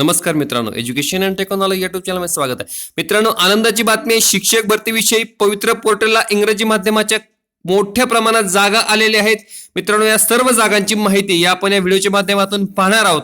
नमस्कार मित्रांनो education and technology YouTube चॅनलमध्ये स्वागत आहे. मित्रांनो आनंदाची बातमी आहे शिक्षक भरतीविषयी पवित्र पोर्टलला इंग्रजी माध्यमाच्या मोठ्या प्रमाणात जागा आलेल्या आहेत. मित्रांनो या सर्व जागांची माहिती या आपण या व्हिडिओच्या माध्यमातून पाहणार आहोत.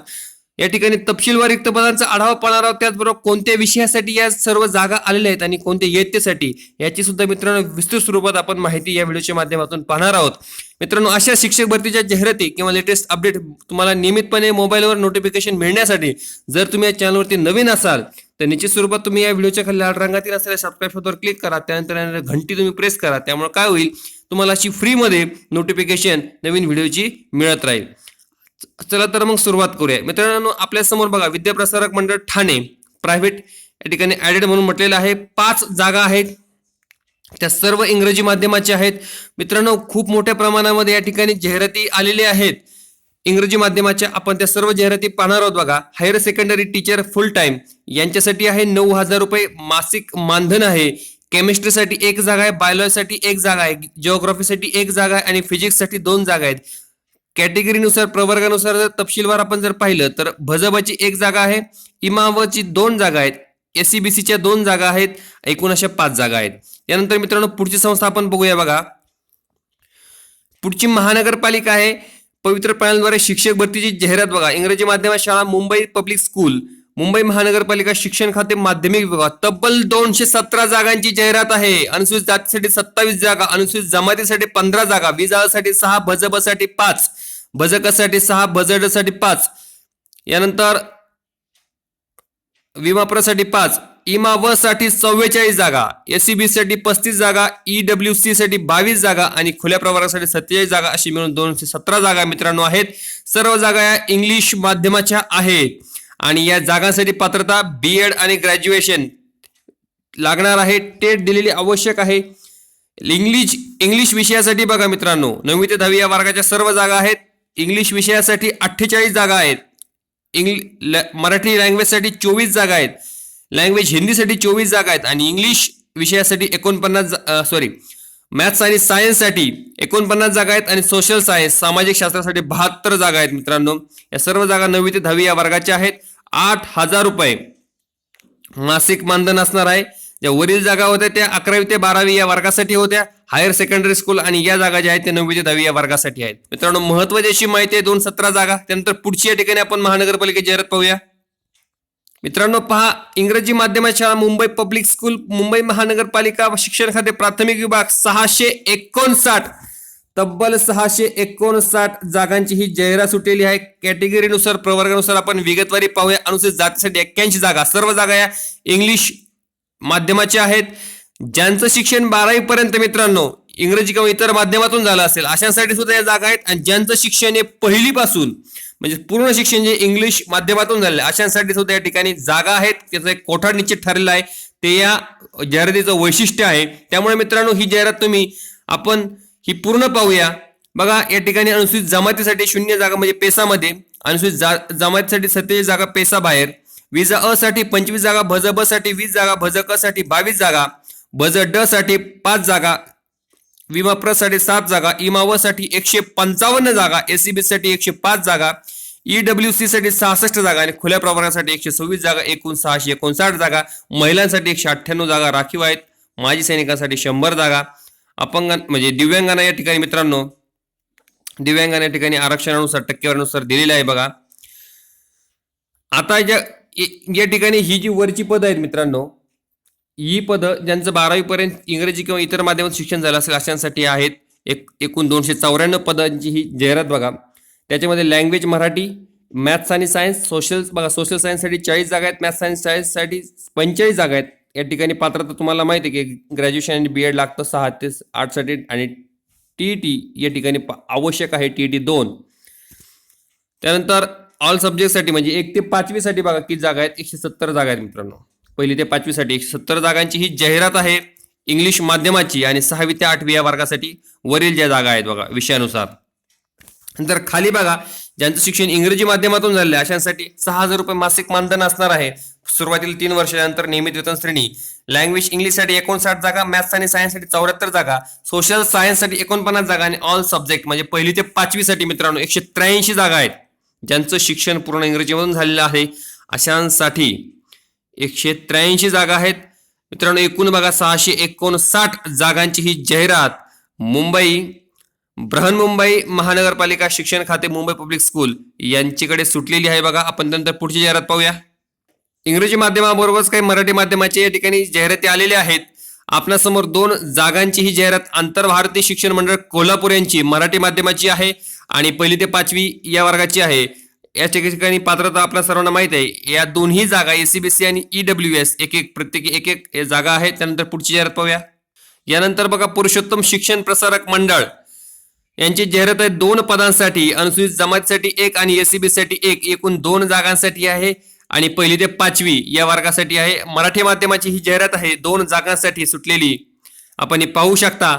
या ठिकाणी तपशीलवार रिक्त पदांचा आढावा पाहणार आहोत. त्याचबरोबर कोणत्या विषयासाठी या सर्व जागा आलेल्या आहेत आणि कोणत्या इयत्तेसाठी याची सुद्धा मित्रांनो विस्तृत स्वरूपात आपण माहिती या व्हिडिओच्या माध्यमातून पाहणार आहोत. मित्रांनो अशा शिक्षक भरतीच्या जाहिराती किंवा लेटेस्ट अपडेट तुम्हाला नियमितपणे मोबाईलवर नोटिफिकेशन मिळण्यासाठी जर तुम्ही या चॅनलवरती नवीन असाल तर निश्चित स्वरूपात तुम्ही या व्हिडिओच्या खाली लाल रंगातील असलेल्या सबस्क्राईब बटनवर क्लिक करा. त्यानंतर घंटी तुम्ही प्रेस करा. त्यामुळे काय होईल? तुम्हाला अशी फ्रीमध्ये नोटिफिकेशन नवीन व्हिडिओची मिळत राहील. चला तर मग सुरुवात करूया. मित्रांनो आपल्यासमोर बघा विद्याप्रसारक मंडळ ठाणे प्रायव्हेट या ठिकाणी ऍडेड म्हणून म्हटलेलं आहे. पाच जागा आहेत. त्या सर्व इंग्रजी माध्यमाच्या आहेत. मित्रांनो खूप मोठ्या प्रमाणामध्ये या ठिकाणी जाहिराती आलेल्या आहेत. इंग्रजी माध्यमाच्या आपण त्या सर्व जाहिराती पाहणार आहोत बघा. Higher secondary teacher full time यांच्यासाठी आहे नऊ हजार रुपये मासिक मानधन आहे. केमिस्ट्रीसाठी एक जागा आहे बायोलॉजीसाठी एक जागा आहे जिओग्राफीसाठी एक जागा आहे आणि फिजिक्ससाठी दोन जागा आहेत. कॅटेगरीनुसार प्रवर्गानुसार जर तपशीलवार आपण जर पाहिलं तर भजबाची एक जागा आहे इमावची दोन जागा आहेत एस सी बी सीच्या दोन जागा आहेत एकूण अशा पाच जागा आहेत. यानंतर मित्रांनो पुढची संस्था आपण बघूया बघा. पुढची महानगरपालिका आहे पवित्र पॅनलद्वारे शिक्षक भरतीची जाहिरात बघा. इंग्रजी माध्यमात शाळा मुंबई पब्लिक स्कूल मुंबई महानगरपालिका शिक्षण खाते माध्यमिक विभाग. तब्बल दोनशे सतरा जागांची जाहिरात आहे. अनुसूचित जातीसाठी सत्तावीस जागा अनुसूचित जमातीसाठी पंधरा जागा विजासाठी सहा भजबसाठी पाच. बजकासाठी सहा बजेटसाठी पाच. यानंतर विमाप्रसाठी पाच. इमा व साठी चव्वेचाळीस जागा. एसीबी साठी पस्तीस जागा ईडब्ल्यू सी साठी बावीस जागा आणि खुल्या प्रवर्गासाठी सत्तेचाळीस जागा अशी मिळून दोनशे सतरा जागा मित्रांनो आहेत. सर्व जागा या इंग्लिश माध्यमाच्या आहेत. आणि या जागांसाठी पात्रता बी एड आणि ग्रॅज्युएशन लागणार आहे. टेट दिलेली आवश्यक आहे. इंग्लिश इंग्लिश विषयासाठी बघा मित्रांनो. नववी ते दहावी या वर्गाच्या सर्व जागा आहेत. इंग्लिश विषयासाठी अठ्ठेचाळीस जागा आहेत. इंग्लि ल- मराठी लँग्वेजसाठी चोवीस जागा आहेत. लँग्वेज हिंदीसाठी चोवीस जागा आहेत आणि इंग्लिश विषयासाठी एकोणपन्नास सॉरी मॅथ्स आणि सायन्ससाठी एकोणपन्नास जागा आहेत आणि सोशल सायन्स सामाजिक शास्त्रासाठी बहात्तर जागा आहेत मित्रांनो. या सर्व जागा नववी ते दहावी या वर्गाच्या आहेत. आठ हजार रुपये मासिक मानधन असणार आहे. ज्या वरील जागा होत्या त्या अकरावी ते बारावी या वर्गासाठी होत्या. हायर सेकंडरी स्कूल आणि या जागा ज्या आहेत त्या नववी ते दहावी या वर्गासाठी आहेत. मित्रांनो महत्वाची अशी माहिती आहे दोन सतरा जागा. त्यानंतर पुढची या ठिकाणी आपण महानगरपालिकेची जाहिरात पाहूया. मित्रांनो पहा इंग्रजी माध्यमाची शाळा मुंबई पब्लिक स्कूल मुंबई महानगरपालिका शिक्षण खाते प्राथमिक विभाग सहाशे एकोणसाठ. तब्बल सहाशे एकोणसाठ जागांची ही जाहिरात सुटलेली आहे. कॅटेगरीनुसार प्रवर्गानुसार आपण विगतवारी पाहूया. अनुसूचित जातीसाठी एक्क्याऐंशी जागा. सर्व जागा या इंग्लिश माध्यमाच्या आहेत. ज्यांचं शिक्षण बारावी पर्यंत मित्रांनो इंग्रजी किंवा इतर माध्यमातून झालं असेल अशांसाठी सुद्धा या जागा आहेत. आणि ज्यांचं शिक्षण हे पहिलीपासून म्हणजे पूर्ण शिक्षण जे इंग्लिश माध्यमातून झालेलं आहे अशांसाठी सुद्धा या ठिकाणी जागा आहेत. त्याचं एक कोठा निश्चित ठरलेला आहे. ते या जाहिरातीचं वैशिष्ट्य आहे. त्यामुळे मित्रांनो ही जाहिरात तुम्ही आपण ही पूर्ण पाहूया. बघा या ठिकाणी अनुसूचित जमातीसाठी शून्य जागा म्हणजे पेसामध्ये. अनुसूचित जा जमातीसाठी सत्तेचाळीस जागा पेसा बाहेर. विजा अ साठी पंचवीस जागा भजसाठी वीस जागा भजसाठी बावीस जागा. बजेट ड साठी पाच जागा विमा प्रसाठी सात जागा इमा साठी एकशे पंचावन्न जागा एसीबी साठी एकशे पाच जागा ईडब्ल्यू सी साठी सहासष्ट जागा आणि खुल्या प्रवर्गासाठी एकशे सव्वीस जागा एकूण सहाशे एकोणसाठ जागा. महिलांसाठी एकशे अठ्ठ्याण्णव जागा राखीव आहेत. माजी सैनिकांसाठी शंभर जागा. अपंग म्हणजे दिव्यांगांना या ठिकाणी मित्रांनो दिव्यांगांना या ठिकाणी आरक्षणानुसार टक्केवारीनुसार दिलेलं आहे बघा. आता ज्या या ठिकाणी ही जी वरची पदं आहेत मित्रांनो ही पदं ज्यांचं बारावीपर्यंत इंग्रजी किंवा इतर माध्यमात शिक्षण झालं असेल अशांसाठी आहेत. एक एकूण दोनशे चौऱ्याण्णव पदांची ही जाहिरात बघा. त्याच्यामध्ये लँग्वेज मराठी मॅथ्स आणि सायन्स सोशल बघा सोशल सायन्ससाठी चाळीस जागा आहेत मॅथ्स आणि सायन्ससाठी पंचेचाळीस जागा आहेत. या ठिकाणी पात्रता तुम्हाला माहिती आहे की ग्रॅज्युएशन आणि बी एड लागतं सहा ते आठसाठी आणि टी टी या ठिकाणी आवश्यक आहे टी टी दोन. त्यानंतर ऑल सब्जेक्टसाठी म्हणजे एक ते पाचवीसाठी बघा किती जागा आहेत एकशे सत्तर जागा आहेत मित्रांनो. पहिली ते पाचवीसाठी एकशे सत्तर जागांची ही जाहिरात आहे. इंग्लिश माध्यमाची आणि सहावी ते आठवी या वर्गासाठी वरील ज्या जागा आहेत बघा विषयानुसार. नंतर खाली बघा ज्यांचं शिक्षण इंग्रजी माध्यमातून झालेलं आहे अशांसाठी सहा हजार रुपये मासिक मानधन असणार आहे. सुरुवातीला तीन वर्षानंतर नियमित वेतन श्रेणी लँग्वेज इंग्लिशसाठी एकोणसाठ जागा मॅथ्स आणि सायन्ससाठी चौऱ्याहत्तर जागा सोशल सायन्ससाठी एकोणपन्नास जागा आणि ऑल सब्जेक्ट म्हणजे पहिली ते पाचवीसाठी मित्रांनो एकशे त्र्याऐंशी जागा आहेत. ज्यांचं शिक्षण पूर्ण इंग्रजीमधून झालेलं आहे अशांसाठी एकशे त्र्याऐंशी जागा आहेत. मित्रांनो एकूण बघा सहाशे एकोणसाठ जागांची ही जाहिरात. मुंबई बृहन्मुंबई महानगरपालिका शिक्षण खाते मुंबई पब्लिक स्कूल यांच्याकडे सुटलेली आहे बघा. आपण नंतर पुढची जाहिरात पाहूया. इंग्रजी माध्यमाबरोबरच काही मराठी माध्यमाचे या ठिकाणी जाहिराती आलेल्या आहेत. आपणासमोर दोन जागांची ही जाहिरात. आंतरभारतीय शिक्षण मंडळ कोल्हापूर यांची मराठी माध्यमाची आहे आणि पहिली ते पाचवी या वर्गाची आहे. या ठिकाणी पात्रता आपल्या सर्वांना माहीत आहे. या दोन्ही जागा एसीबीसी आणि ईडब्ल्यू एस एक एक प्रत्येकी एक एक जागा आहेत. त्यानंतर पुढची जाहिरात पाहूया. यानंतर बघा पुरुषोत्तम शिक्षण प्रसारक मंडळ. यांची जाहिरात आहे दोन पदांसाठी. अनुसूचित जमातीसाठी एक आणि एसीबीसाठी एक. एकूण दोन जागांसाठी आहे. आणि पहिली ते पाचवी या वर्गासाठी आहे. मराठी माध्यमाची ही जाहिरात आहे. दोन जागांसाठी सुटलेली. आपण हे पाहू शकता.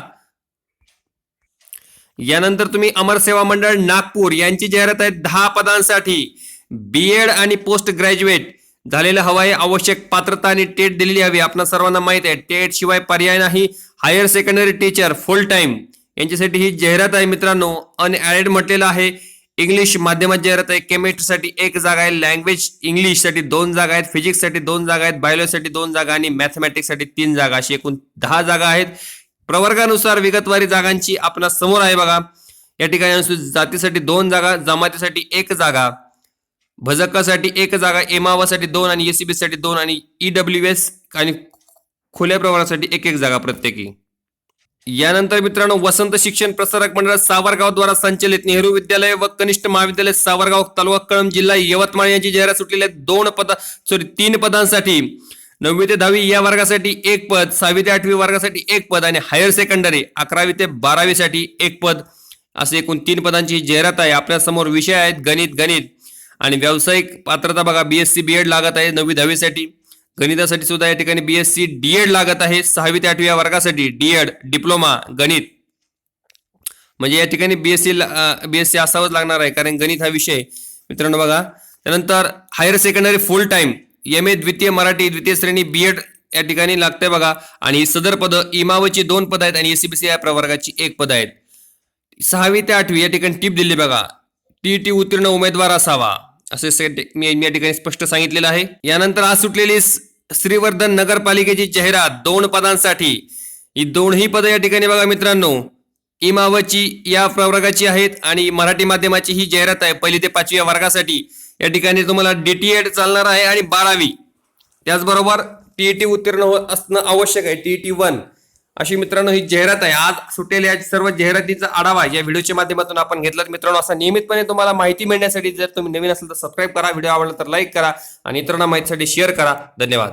यानंतर तुम्ही अमर सेवा मंडळ नागपूर यांची जाहिरात आहे दहा पदांसाठी. बी एड आणि पोस्ट ग्रॅज्युएट झालेलं हवं आहे आवश्यक पात्रता आणि टेट दिलेली हवी. आपल्या सर्वांना माहीत आहे टेट शिवाय पर्याय नाही. Higher secondary teacher full time यांच्यासाठी ही जाहिरात आहे मित्रांनो. अनएडेड म्हटलेलं आहे. इंग्लिश माध्यमात जाहिरात आहे. केमिस्ट्रीसाठी एक जागा आहे. लँग्वेज इंग्लिशसाठी दोन जागा आहेत. फिजिक्ससाठी दोन जागा आहेत. बायोलॉजीसाठी दोन जागा आणि मॅथमॅटिक्ससाठी तीन जागा. अशी एकूण दहा जागा आहेत. प्रवर्गानुसार विगतवारी जागांची आपणा समोर आहे बघा. या ठिकाणी अनुसूचित जातीसाठी दोन जागा जमातीसाठी एक जागा भजकासाठी एक जागा एमावासाठी दोन आणि एसीबी साठी दोन आणि ईडब्ल्यू एस आणि खुल्या प्रमाणासाठी एक एक जागा प्रत्येकी. यानंतर मित्रांनो वसंत शिक्षण प्रसारक मंडळ सावरगाव द्वारा संचलित नेहरू विद्यालय व कनिष्ठ महाविद्यालय सावरगाव तालुका कळम जिल्हा यवतमाळ यांची जाहिरात सुटलेल्या दोन पद सॉरी तीन पदांसाठी. नववी ते दहावी या वर्गासाठी एक पद सहावी ते आठवी वर्गासाठी एक पद आणि हायर सेकंडरी अकरावी ते बारावीसाठी एक पद. असे एकूण तीन पदांची जाहिरात आहे. आपल्यासमोर विषय आहेत गणित गणित आणि व्यावसायिक पात्रता बघा बीएससी बीएड लागत आहे नववी दहावीसाठी. गणितासाठी सुद्धा या ठिकाणी बीएससी डीएड लागत आहे. सहावी ते आठवी या वर्गासाठी डी एड डिप्लोमा गणित. म्हणजे या ठिकाणी बीएससी बीएससी असावंच लागणार आहे. कारण गणित हा विषय मित्रांनो बघा त्यानंतर higher secondary full time M A द्वितीय मराठी द्वितीय श्रेणी बीएड या ठिकाणी लागते बघा. आणि सदर पद इमावची दोन पद आहेत आणि एसीबीसी या प्रवर्गाची एक पद आहेत. सहावी ते आठवी या ठिकाणी टीप दिली बघा. टी टी उत्तीर्ण उमेदवार असावा. असे मी या ठिकाणी स्पष्ट सांगितलेलं आहे. यानंतर आज सुटलेली श्रीवर्धन नगरपालिकेची जाहिरात दोन पदांसाठी. ही दोनही पदं या ठिकाणी बघा मित्रांनो. इमावची या प्रवर्गाची आहेत आणि मराठी माध्यमाची ही जाहिरात आहे. पहिली ते पाचव्या वर्गासाठी. या ठिकाणी तुम्हाला डीटीएड चालणार आहे आणि बारावी. त्याचबरोबर टीईटी उत्तीर्ण हो- असणं आवश्यक आहे. टीईटी वन अशी मित्रांनो ही जाहिरात आहे. आज सुटेल या सर्व जाहिरातीचा आढावा या व्हिडिओच्या माध्यमातून आपण घेतला मित्रांनो असा नियमितपणे तुम्हाला माहिती मिळण्यासाठी जर तुम्ही नवीन असेल तर सबस्क्राईब करा. व्हिडिओ आवडला तर लाईक करा आणि इतरांना माहितीसाठी शेअर करा. धन्यवाद.